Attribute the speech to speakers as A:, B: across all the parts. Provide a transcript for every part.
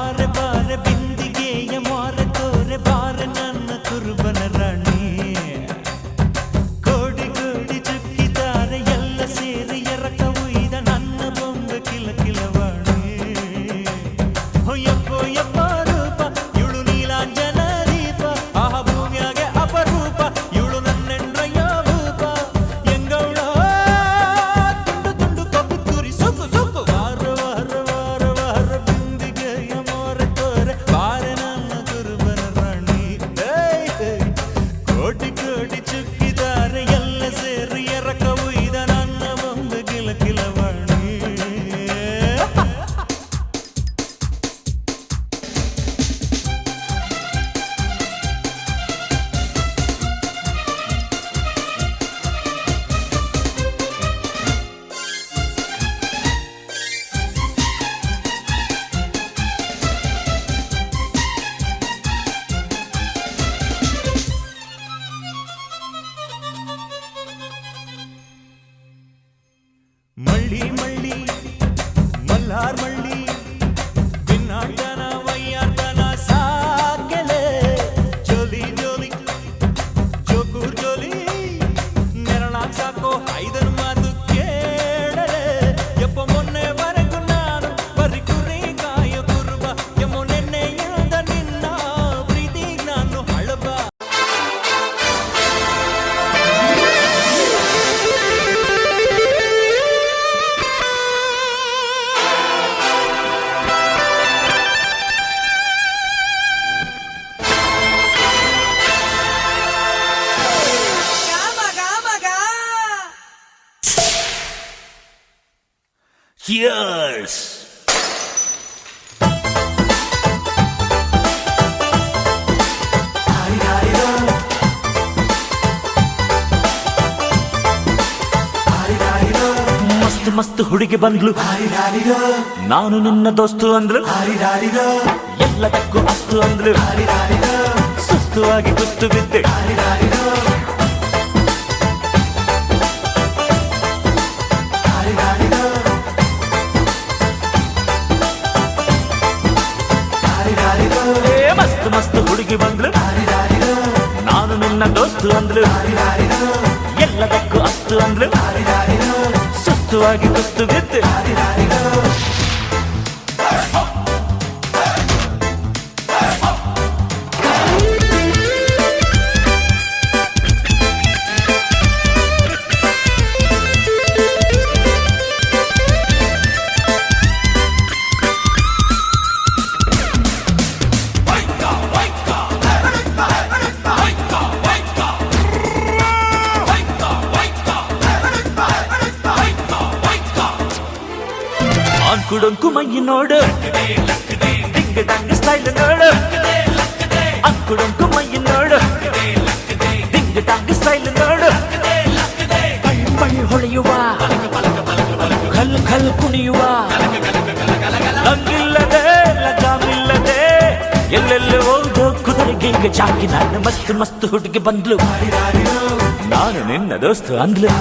A: i'm arriba. மல்லி Cheers! ಮಸ್ತ್ ಮಸ್ತ್ ಹುಡುಗಿ ಬಂದ್ಲು. ನಾನು ನಿನ್ನ ದೋಸ್ತು ಅಂದ್ಲು. ಎಲ್ಲದಕ್ಕೂ ಅಸ್ತು ಅಂದ್ಲು. ಸುಸ್ತುವಾಗಿ ಕುಸ್ತು ಬಿದ್ದೆ. ನಾನು ನಿನ್ನ ದೋಸ್ತು ಅಂದ್ಲು ಎಲ್ಲದಕ್ಕೂ ಅಸ್ತು ಅಂದ್ಲು ಸುಸ್ತುವಾಗಿ ತುತ್ತು ಬಿದ್ದು அக்குடொங்குமையினோடு டிங்கு டங்கு ஸ்டைலினோடு அக்குடொங்குமையினோடு டிங்கு டங்கு ஸ்டைலினோடு பழ் பழ் ಹೊಳೆಯುವ கல் கல் குனிಯುವ ಹಂಗಿಲ್ಲದೆ ಲಗಾಮಿಲ್ಲದೆ ಎಲ್ಲೆಲ್ಲಿ ಹೋದು ಕುದುರೆಗೆ ಈಗ ಜಾಗಿ ನಾನು ಮಸ್ತ್ ಮಸ್ತ್ ಹುಡುಗಿ ಬಂದ್ಲು ನಾನು ನಿನ್ನ ದೋಸ್ತು ಅಂದ್ಲು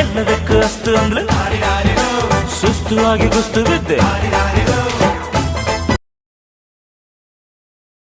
A: ಎಲ್ಲದಕ್ಕೂ ಅಸ್ತು ಅಂದ್ಲು ಸುಸ್ತು ಆಗಿ ಕುಸ್ತು ಬಿದ್ದೆ.